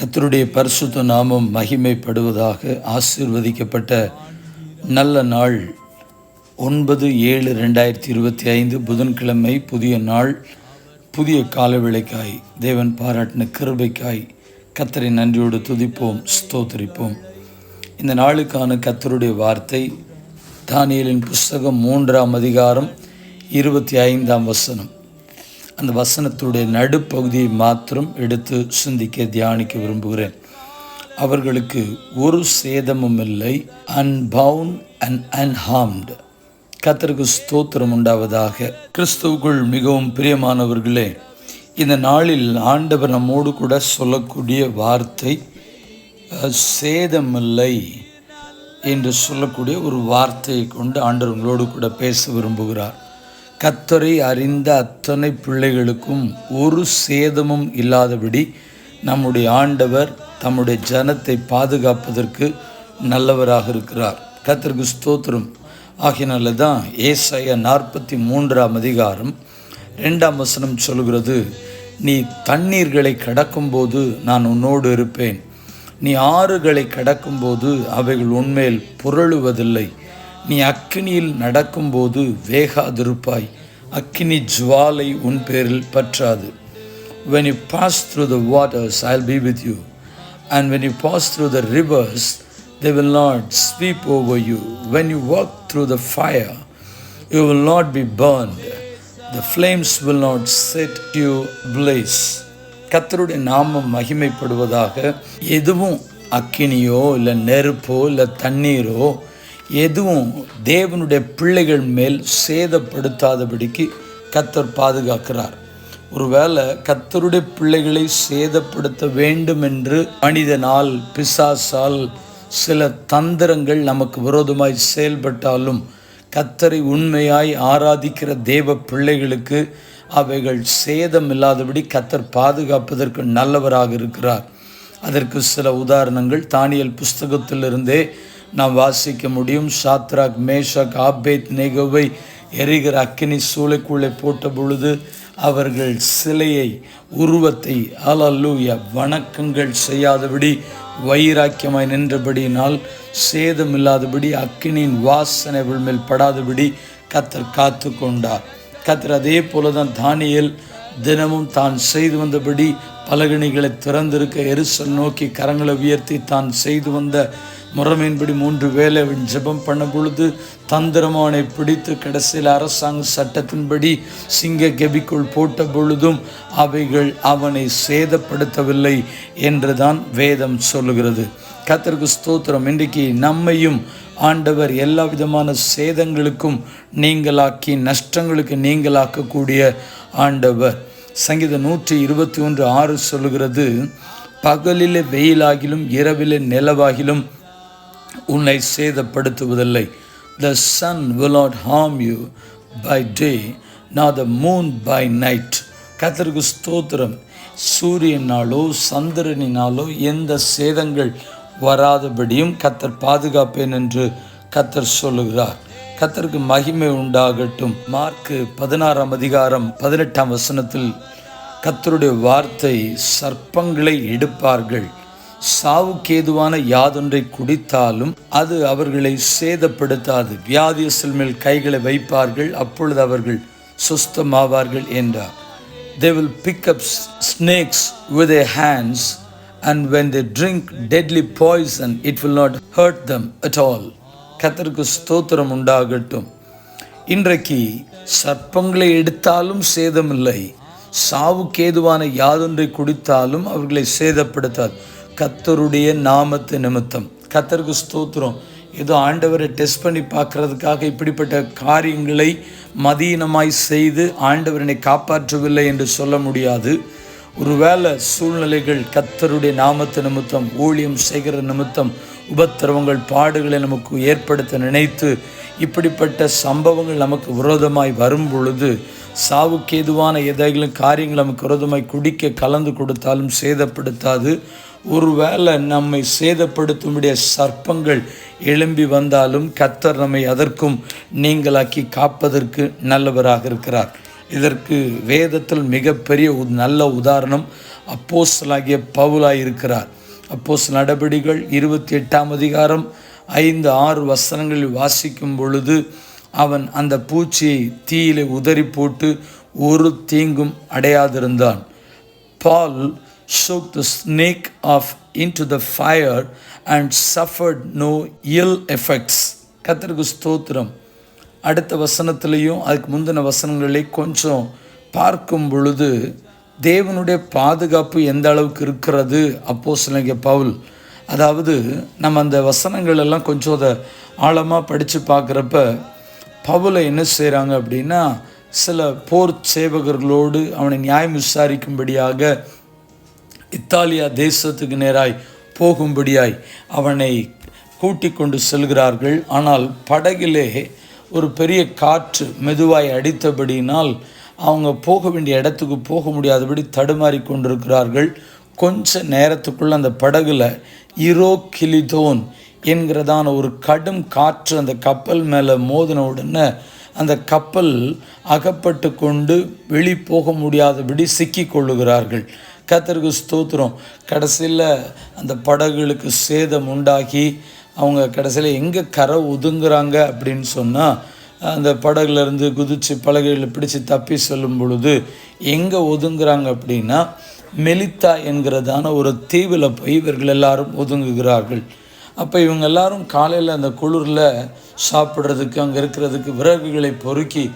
கத்தருடைய பரிசுத்த நாமம் மகிமைப்படுவதாக ஆசிர்வதிக்கப்பட்ட நல்ல நாள் ஒன்பது ஏழு ரெண்டாயிரத்தி இருபத்தி ஐந்து புதன்கிழமை புதிய நாள் புதிய காலவிளைக்காய். தேவன் பாராட்டின கிருபைக்காய். கத்தரை நன்றியோடு துதிப்போம் ஸ்தோத்தரிப்போம். இந்த நாளுக்கான கத்தருடைய வார்த்தை தானியலின் புஸ்தகம் மூன்றாம் அதிகாரம் இருபத்தி ஐந்தாம் வசனம். அந்த வசனத்துடைய நடுப்பகுதியை மாத்திரம் எடுத்து சிந்திக்க தியானிக்க விரும்புகிறேன். அவர்களுக்கு ஒரு சேதமும் இல்லை. அன்பவுண்ட் அண்ட் அன்ஹார்ம்டு கத்தருக்கு ஸ்தோத்திரம் உண்டாவதாக. கிறிஸ்துவுக்குள் மிகவும் பிரியமானவர்களே இந்த நாளில் ஆண்டவர் நம்மோடு கூட சொல்லக்கூடிய வார்த்தை சேதமில்லை என்று சொல்லக்கூடிய ஒரு வார்த்தையை கொண்டு ஆண்டவர்களோடு கூட பேச விரும்புகிறார். கத்தரை அறிந்த அத்தனை பிள்ளைகளுக்கும் ஒரு சேதமும் இல்லாதபடி நம்முடைய ஆண்டவர் தம்முடைய ஜனத்தை பாதுகாப்பதற்கு நல்லவராக இருக்கிறார். கத்திற்கு ஸ்தோத்திரம். ஆகினால தான் நாற்பத்தி மூன்றாம் அதிகாரம் ரெண்டாம் வசனம் சொல்கிறது நீ தண்ணீர்களை கடக்கும்போது நான் உன்னோடு இருப்பேன். நீ ஆறுகளை கடக்கும்போது அவைகள் உன்மேல் புரளுவதில்லை. நீ அக்கினியில் நடக்கும்போது வேகாதிருப்பாய் அக்கினி ஜுவாலை உன் பேரில் பற்றாது when you pass through the waters I be with you and when you pass through the rivers they will not sweep over you when you walk through the fire you will not be burnt the flames will not set you blaze கத்தருடைய நாமம் மகிமைப்படுவதாக எதுவும் அக்கினியோ இல்லை நெருப்போ இல்லை தண்ணீரோ எதுவும் தேவனுடைய பிள்ளைகள் மேல் சேதப்படுத்தாதபடிக்கு கத்தர் பாதுகாக்கிறார். ஒருவேளை கத்தருடைய பிள்ளைகளை சேதப்படுத்த வேண்டும் என்று மனிதனால் பிசாசால் சில தந்திரங்கள் நமக்கு விரோதமாய் செயல்பட்டாலும் கத்தரை உண்மையாய் ஆராதிக்கிற தேவ பிள்ளைகளுக்கு அவைகள் சேதம் இல்லாதபடி கத்தர் பாதுகாப்பதற்கு நல்லவராக இருக்கிறார். அதற்கு சில உதாரணங்கள். தானியல் புஸ்தகத்திலிருந்தே நாம் வாசிக்க முடியும். சாத்ராக் மேஷாக் ஆபேத் நெகோவை எரிகிற அக்கினி சூளைக்குள்ளே போட்ட பொழுது அவர்கள் சிலையை உருவத்தை அலல்லூயா வணக்கங்கள் செய்யாதபடி வைராக்கியமாய் நின்றபடியினால் சேதமில்லாதபடி அக்கினியின் வாசனை மேல் படாதபடி கத்தர் காத்து கொண்டார். கத்தர் அதே போல தான் தானியல் தினமும் தான் செய்து வந்தபடி பலகணிகளை திறந்திருக்க எரிசல் நோக்கி கரங்களை உயர்த்தி தான் செய்து வந்த முறைமையின்படி மூன்று வேளை அவன் ஜெபம் பண்ண பொழுது தந்திரமானை பிடித்து கடைசியில் அரசாங்க சட்டத்தின்படி சிங்க கெபிக்குள் போட்ட பொழுதும் அவைகள் அவனை சேதப்படுத்தவில்லை என்றுதான் வேதம் சொல்லுகிறது. கத்தருக்கு ஸ்தோத்திரம். இன்றைக்கு நம்மையும் ஆண்டவர் எல்லா விதமான சேதங்களுக்கும் நீங்களாக்கி நஷ்டங்களுக்கு நீங்களாக்கக்கூடிய ஆண்டவர். சங்கீத நூற்றி இருபத்தி ஒன்று ஆறு சொல்லுகிறது பகலிலே வெயிலாகிலும் இரவிலே நிலவாகிலும் உன்னை சேதப்படுத்துவதில்லை. The sun will not harm you by day nor the moon by night கத்தருக்கு ஸ்தோத்திரம். சூரியனாலோ சந்திரனினாலோ எந்த சேதங்கள் வராதபடியும் கத்தர் பாதுகாப்பேன் என்று கத்தர் சொல்லுகிறார். கத்தருக்கு மகிமை உண்டாகட்டும். மார்க்கு பதினாறாம் அதிகாரம் பதினெட்டாம் வசனத்தில் கத்தருடைய வார்த்தை சர்ப்பங்களை எடுப்பார்கள். சாவுக்கேதுவான யாதொன்றை குடித்தாலும் அது அவர்களை சேதப்படுத்தாது. வியாதியசல் மேல் கைகளை வைப்பார்கள் அப்பொழுது அவர்கள் சுஸ்தமாவார்கள் என்றார். They will pick up snakes with a hands and when they drink deadly poison it will not hurt them at all கத்தருக்கு ஸ்தோத்திரம் உண்டாகட்டும். இன்றைக்கு சர்ப்பங்களை எடுத்தாலும் சேதமில்லை. சாவுக்கேதுவான யாதொன்றை குடித்தாலும் அவர்களை சேதப்படுத்தாது. கத்தருடைய நாமத்து நிமித்தம். கத்தருக்கு ஸ்தோத்திரம். ஏதோ ஆண்டவரை டெஸ்ட் பண்ணி பார்க்கறதுக்காக இப்படிப்பட்ட காரியங்களை மதீனமாய் செய்து ஆண்டவரனை காப்பாற்றவில்லை என்று சொல்ல முடியாது. ஒருவேளை சூழ்நிலைகள் கத்தருடைய நாமத்து நிமித்தம் ஊழியம் செய்கிற நிமித்தம் உபத்திரவங்கள் பாடுகளை நமக்கு ஏற்படுத்த நினைத்து இப்படிப்பட்ட சம்பவங்கள் நமக்கு விரோதமாய் வரும் பொழுது சாவுக்கு எதுவான எதைகளும் காரியங்கள் நமக்கு விரோதமாய் குடிக்க கலந்து கொடுத்தாலும் சேதப்படுத்தாது. ஒருவேளை நம்மை சேதப்படுத்தும்படிய சர்ப்பங்கள் எழும்பி வந்தாலும் கத்தர் நம்மை அதற்கும் நீங்களாக்கி காப்பதற்கு நல்லவராக இருக்கிறார். இதற்கு வேதத்தில் மிகப்பெரிய ஒரு நல்ல உதாரணம் அப்போஸ்தலாகிய பவுலாய் இருக்கிறார் அப்போஸ் நடபடிகள் இருபத்தி எட்டாம் அதிகாரம் ஐந்து ஆறு வசனங்களில் வாசிக்கும் பொழுது அவன் அந்த பூச்சியை தீயிலே உதறி போட்டு ஒரு தீங்கும் அடையாதிருந்தான். பால் shook the snake off into the fire and suffered no ill effects. கத்தருக்கு ஸ்தோத்திரம். அடுத்த வசனத்திலையும் அதுக்கு முந்தின வசனங்களை கொஞ்சம் பார்க்கும் பொழுது தேவனுடைய பாதுகாப்பு எந்த அளவுக்கு இருக்கிறது? அப்போ சிலங்க பவுல். அதாவது நம்ம அந்த வசனங்கள் எல்லாம் கொஞ்சம் அதை ஆழமாக படித்து பார்க்குறப்ப பவுலை என்ன செய்கிறாங்க அப்படின்னா சில போர் சேவகர்களோடு அவனை நியாயம் விசாரிக்கும்படியாக இத்தாலியா தேசத்துக்கு நேராய் போகும்படியாய் அவனை கூட்டிக் கொண்டு செல்கிறார்கள். ஆனால் படகிலே ஒரு பெரிய காற்று மெதுவாய் அடித்தபடியினால் அவங்க போக வேண்டிய இடத்துக்கு போக முடியாதபடி தடுமாறி கொண்டிருக்கிறார்கள். கொஞ்ச நேரத்துக்குள்ள அந்த படகுல இரோ கிளிதோன் என்கிறதான ஒரு கடும் காற்று அந்த கப்பல் மேலே மோதின உடனே அந்த கப்பல் அகப்பட்டு கொண்டு வெளி போக முடியாதபடி சிக்கி கொள்ளுகிறார்கள். கத்தருக்கு ஸ்தோத்திரம். கடைசியில் அந்த படகுகளுக்கு சேதம் உண்டாகி அவங்க கடைசியில் எங்கே கரை ஒதுங்குறாங்க அப்படின்னு சொன்னால் அந்த படகுலேருந்து குதித்து பலகைகளை பிடிச்சு தப்பி சொல்லும் பொழுது எங்கே ஒதுங்குறாங்க அப்படின்னா மெலித்தா என்கிறதான ஒரு தீவில் போய் இவர்கள் எல்லாரும் ஒதுங்குகிறார்கள். அப்போ இவங்க எல்லாரும் காலையில் அந்த குளிரில் சாப்பிட்றதுக்கு அங்கே இருக்கிறதுக்கு விறகுகளை பொறுக்கி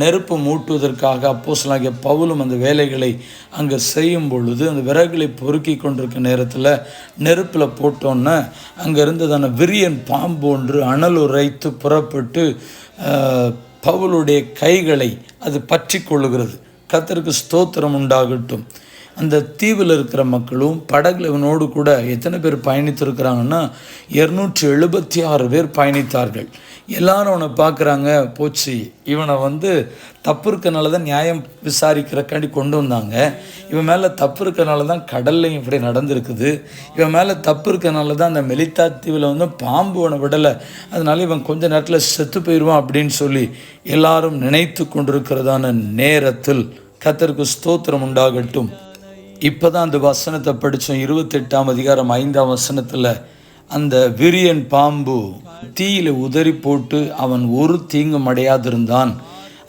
நெருப்பு மூட்டுவதற்காக அப்போசலாகிய பவுலும் அந்த வேலைகளை அங்கே செய்யும் பொழுது அந்த விறகுகளை பொறுக்கி கொண்டிருக்க நேரத்தில் நெருப்பில் போட்டோன்னே அங்கே இருந்ததான விரியன் பாம்பு ஒன்று அனல் உரைத்து புறப்பட்டு பவுலுடைய கைகளை அது பற்றி கொள்ளுகிறது. கத்தருக்கு ஸ்தோத்திரம் உண்டாகட்டும். அந்த தீவில் இருக்கிற மக்களும் படகுல இவனோடு கூட எத்தனை பேர் பயணித்திருக்கிறாங்கன்னா இரநூற்றி எழுபத்தி ஆறு பேர் பயணித்தார்கள். எல்லாரும் அவனை பார்க்குறாங்க போச்சு இவனை வந்து தப்பு இருக்கனால தான் நியாயம் விசாரிக்கிறக்காண்டி கொண்டு வந்தாங்க. இவன் மேலே தப்பு இருக்கனால தான் கடல்லையும் இப்படி நடந்திருக்குது. இவன் மேலே தப்பு இருக்கனால தான் அந்த மெலித்தா தீவில் வந்து பாம்பு அவனை விடலை. அதனால இவன் கொஞ்ச நேரத்தில் செத்து போயிடுவான் அப்படின்னு சொல்லி எல்லாரும் நினைத்து கொண்டிருக்கிறதான நேரத்தில் கத்தருக்கு ஸ்தோத்திரம் உண்டாகட்டும். இப்போ தான் அந்த வசனத்தை படித்தோம் இருபத்தெட்டாம் அதிகாரம் ஐந்தாம் வசனத்தில் அந்த விரியன் பாம்பு தீயில உதறி போட்டு அவன் ஒரு தீங்கும் அடையாதிருந்தான்.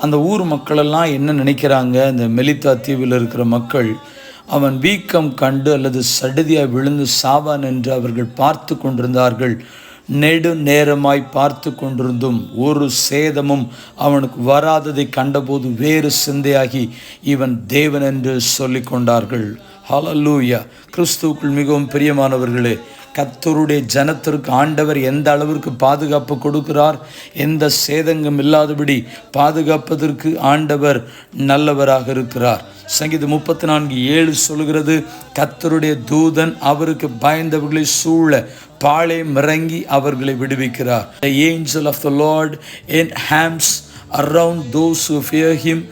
அந்த ஊர் மக்களெல்லாம் என்ன நினைக்கிறாங்க? இந்த மெலித்தா தீவில் இருக்கிற மக்கள் அவன் வீக்கம் கண்டு அல்லது சடுதியாக விழுந்து சாவான் என்று அவர்கள் பார்த்து கொண்டிருந்தார்கள். நெடு நேரமாய் பார்த்து கொண்டிருந்தும் ஒரு சேதமும் அவனுக்கு வராததை கண்டபோது வேறு சிந்தையாகி இவன் தேவன் என்று சொல்லி கொண்டார்கள் ஹalleluya கிறிஸ்துவுக்குள் மிகவும் பிரியமானவர்களே கத்தருடைய ஜனத்திற்கு ஆண்டவர் எந்த அளவிற்கு பாதுகாப்பு கொடுக்கிறார் எந்த சேதங்கம் இல்லாதபடி பாதுகாப்பதற்கு ஆண்டவர் நல்லவராக இருக்கிறார். சங்கீதம் முப்பத்தி நான்கு ஏழு சொல்கிறது கத்தருடைய தூதன் அவருக்கு பயந்தவர்களை சூழ பாளை மிறங்கி அவர்களை விடுவிக்கிறார். ஏஞ்சல் ஆஃப் த லார்ட் என் ஹேம்ஸ் around those who fear him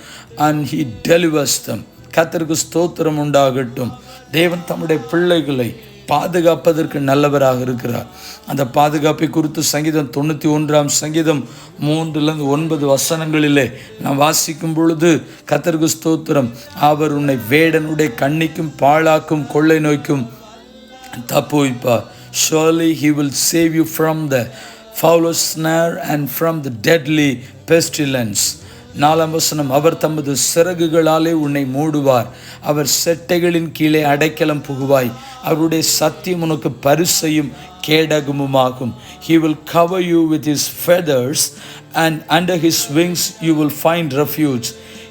and he delivers them கத்தருக்கு ஸ்தோத்திரம் உண்டாகட்டும். தேவன் தம்முடைய பிள்ளைகளை பாதுகாப்பதற்கு நல்லவராக இருக்கிறார். அந்த பாதுகாப்பை குறித்து சங்கீதம் தொண்ணூற்றி ஒன்றாம் சங்கீதம் மூன்றுலேருந்து ஒன்பது வசனங்களிலே நாம் வாசிக்கும் பொழுது கத்தர்கு ஸ்தோத்திரம். அவர் உன்னை வேடனுடைய கண்ணிக்கும் பாழாக்கும் கொள்ளை நோய்க்கும் தப்புவிப்பார் surely he will save you from the fowler snare and from the deadly pestilence நாலாம் வசனம் அவர் தமது சிறகுகளாலே உன்னை மூடுவார். அவர் செட்டைகளின் கீழே அடைக்கலம் புகுவாய். அவருடைய சத்தியம் உனக்கு பரிசையும் கேடகமுமாகும். He will cover you with his feathers and under his wings you will find refuge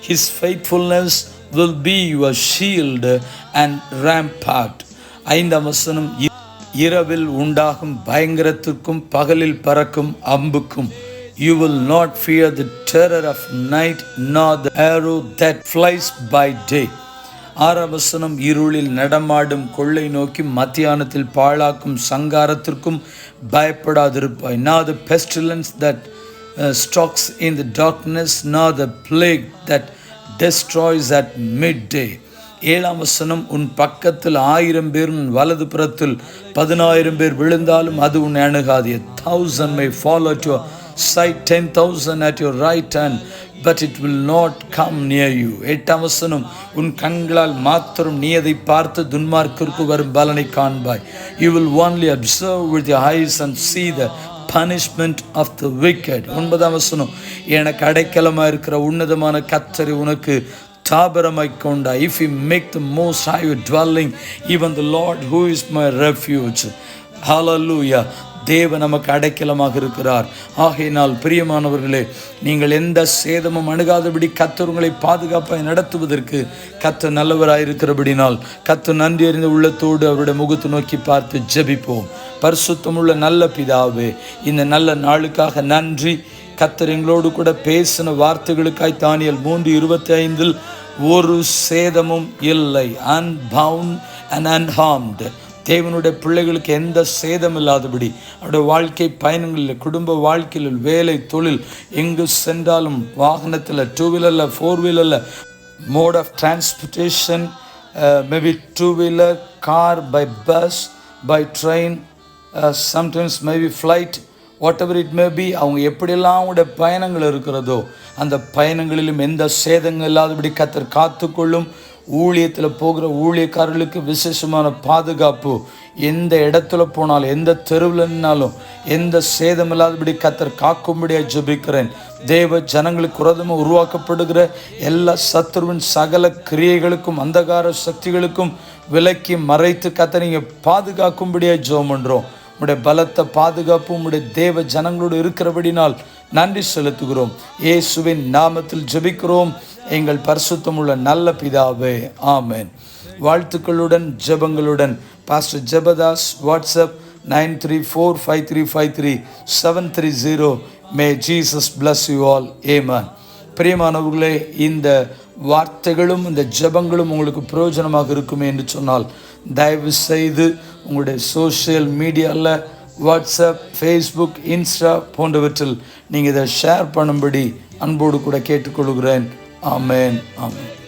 his faithfulness will be your shield and rampart. ஐந்தாம் வசனம் இரவில் உண்டாகும் பயங்கரத்திற்கும் பகலில் பறக்கும் அம்புக்கும் you will not fear the terror of night nor the arrow that flies by day. ஆறாம் இருளில் நடமாடும் கொள்ளை நோக்கி மத்தியானத்தில் பாழாக்கும் சங்காரத்திற்கும் பயப்படாதிருப்பாய் nor the pestilence that stalks in the darkness nor the plague that destroys at midday ஏழாம் வசனம் உன் பக்கத்தில் ஆயிரம் பேர் உன் வலது புறத்தில் பதினாயிரம் பேர் விழுந்தாலும் அது உன் அணுகாது thousand may fall to side ten thousand at your right hand but it will not come near you எட்டாம் வசனம் உன் கண்களால் மாத்திரம் நீ அதை பார்த்து துன்மார்க்கிற்கு வரும் பலனை காண்பாய். You will only observe with eyes and see the punishment of the wicked ஒன்பதாம் வசனம் எனக்கு அடைக்கலமாக இருக்கிற உன்னதமான கத்தரி உனக்கு தாபரமாய் கொண்டா if you make the most high you dwelling even the Lord who is my refuge ஹalleluya தேவ நமக்கு அடைக்கலமாக இருக்கிறார். ஆகையினால் பிரியமானவர்களே நீங்கள் எந்த சேதமும் அணுகாதபடி கத்தர் உங்களை நடத்துவதற்கு கத்த நல்லவராயிருக்கிறபடினால் கத்த நன்றி அறிந்த உள்ளத்தோடு அவருடைய முகத்தை நோக்கி பார்த்து ஜெபிப்போம். பரிசுத்தமுள்ள நல்ல பிதாவே இந்த நல்ல நாளுக்காக நன்றி. கத்தர் எங்களோடு கூட பேசின வார்த்தைகளுக்காய் தானியல் மூன்று இருபத்தி ஐந்தில் ஒரு சேதமும் இல்லை. அன்பவுண்ட் அண்ட் அன்ஹார்ம்டு தேவனுடைய பிள்ளைகளுக்கு எந்த சேதம் இல்லாதபடி அவருடைய வாழ்க்கை பயணங்களில் குடும்ப வாழ்க்கையில் வேலை தொழில் எங்கு சென்றாலும் வாகனத்தில் டூ வீலரில் ஃபோர் வீலரில் mode of transportation maybe two wheeler car by bus by train sometimes maybe flight whatever it may be அவங்க எப்படியெல்லாம் அவங்களுடைய பயணங்கள் இருக்கிறதோ அந்த பயணங்களிலும் எந்த சேதங்கள் இல்லாதபடி கத்தர் காத்துக்கொள்ளும். ஊழியத்தில் போகிற ஊழியக்காரர்களுக்கு விசேஷமான பாதுகாப்பு. எந்த இடத்துல போனாலும் எந்த தெருவில் நின்னாலும் எந்த சேதம் இல்லாதபடி கத்தர் காக்கும்படியாக ஜபிக்கிறேன். தேவ ஜனங்களுக்கு உரதமாக உருவாக்கப்படுகிற எல்லா சத்துருவின் சகல கிரியைகளுக்கும் அந்தகார சக்திகளுக்கும் விலக்கி மறைத்து கத்தர் நீங்கள் பாதுகாக்கும்படியாக ஜோம் பண்ணுறோம் உடைய பலத்த பாதுகாப்பு உம்முடைய தேவ ஜனங்களோடு இருக்கிறபடினால் நன்றி செலுத்துகிறோம். இயேசுவின் நாமத்தில் ஜெபிக்கிறோம். எங்கள் பரிசுத்தமுள்ள நல்ல பிதாவே ஆமேன். வாழ்த்துக்களுடன் ஜெபங்களுடன். Pastor Jebadas WhatsApp nine three four five three five three seven three zero may Jesus bless you all amen பிரியமானவர்களே இந்த வார்த்தைகளும் இந்த ஜெபங்களும் உங்களுக்கு பிரயோஜனமாக இருக்குமே என்று சொன்னால் தயவு செய்து உங்களுடைய சோஷியல் மீடியாவில் வாட்ஸ்அப் ஃபேஸ்புக் இன்ஸ்டா போன்றவற்றில் நீங்கள் இதை ஷேர் பண்ணும்படி அன்போடு கூட கேட்டுக்கொள்கிறேன். ஆமேன் ஆமேன்.